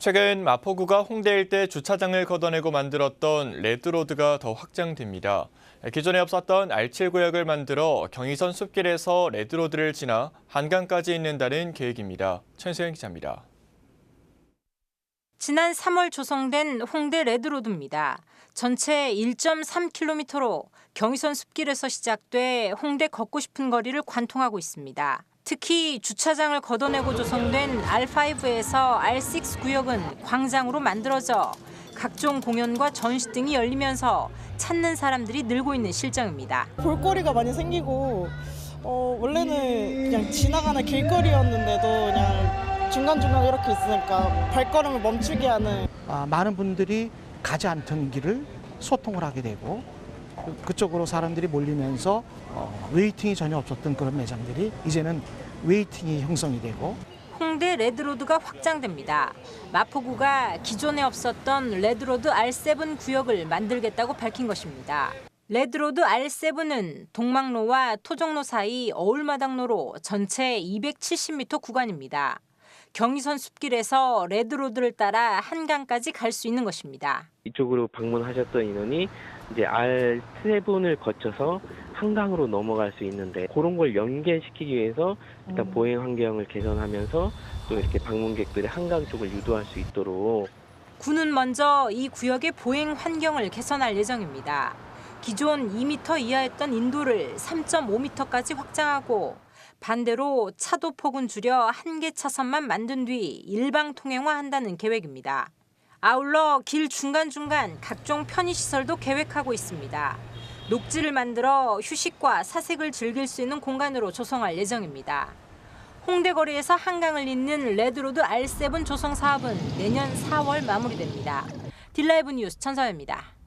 최근 마포구가 홍대 일대 주차장을 걷어내고 만들었던 레드로드가 더 확장됩니다. 기존에 없었던 R7 구역을 만들어 경의선 숲길에서 레드로드를 지나 한강까지 잇는다는 계획입니다. 천수영 기자입니다. 지난 3월 조성된 홍대 레드로드입니다. 전체 1.3km로 경의선 숲길에서 시작돼 홍대 걷고 싶은 거리를 관통하고 있습니다. 특히 주차장을 걷어내고 조성된 R5에서 R6 구역은 광장으로 만들어져 각종 공연과 전시 등이 열리면서 찾는 사람들이 늘고 있는 실정입니다. 볼거리가 많이 생기고 어, 원래는 그냥 지나가는 길거리였는데도 그냥 중간중간 이렇게 있으니까 발걸음을 멈추게 하는 아, 많은 분들이 가지 않던 길을 소통을 하게 되고 그- 그쪽으로 사람들이 몰리면서 어, 웨이팅이 전혀 없었던 그런 매장들이 이제는 웨이팅이 형성이 되고 홍대 레드로드가 확장됩니다. 마포구가 기존에 없었던 레드로드 R7 구역을 만들겠다고 밝힌 것입니다. 레드로드 R7은 동막로와 토종로 사이 어울마당로로 전체 270m 구간입니다. 경의선 숲길에서 레드로드를 따라 한강까지 갈 수 있는 것입니다. 이쪽으로 방문하셨던 인원이 이제 R7을 거쳐서 한강으로 넘어갈 수 있는데 그런 걸 연계시키기 위해서 일단 보행 환경을 개선하면서 또 이렇게 방문객들이 한강 쪽을 유도할 수 있도록 구는 먼저 이 구역의 보행 환경을 개선할 예정입니다. 기존 2m 이하였던 인도를 3.5m까지 확장하고 반대로 차도 폭은 줄여 한 개 차선만 만든 뒤 일방 통행화한다는 계획입니다. 아울러 길 중간중간 각종 편의시설도 계획하고 있습니다. 녹지를 만들어 휴식과 사색을 즐길 수 있는 공간으로 조성할 예정입니다. 홍대 거리에서 한강을 잇는 레드로드 R7 조성 사업은 내년 4월 마무리됩니다. 딜라이브 뉴스 천서입니다.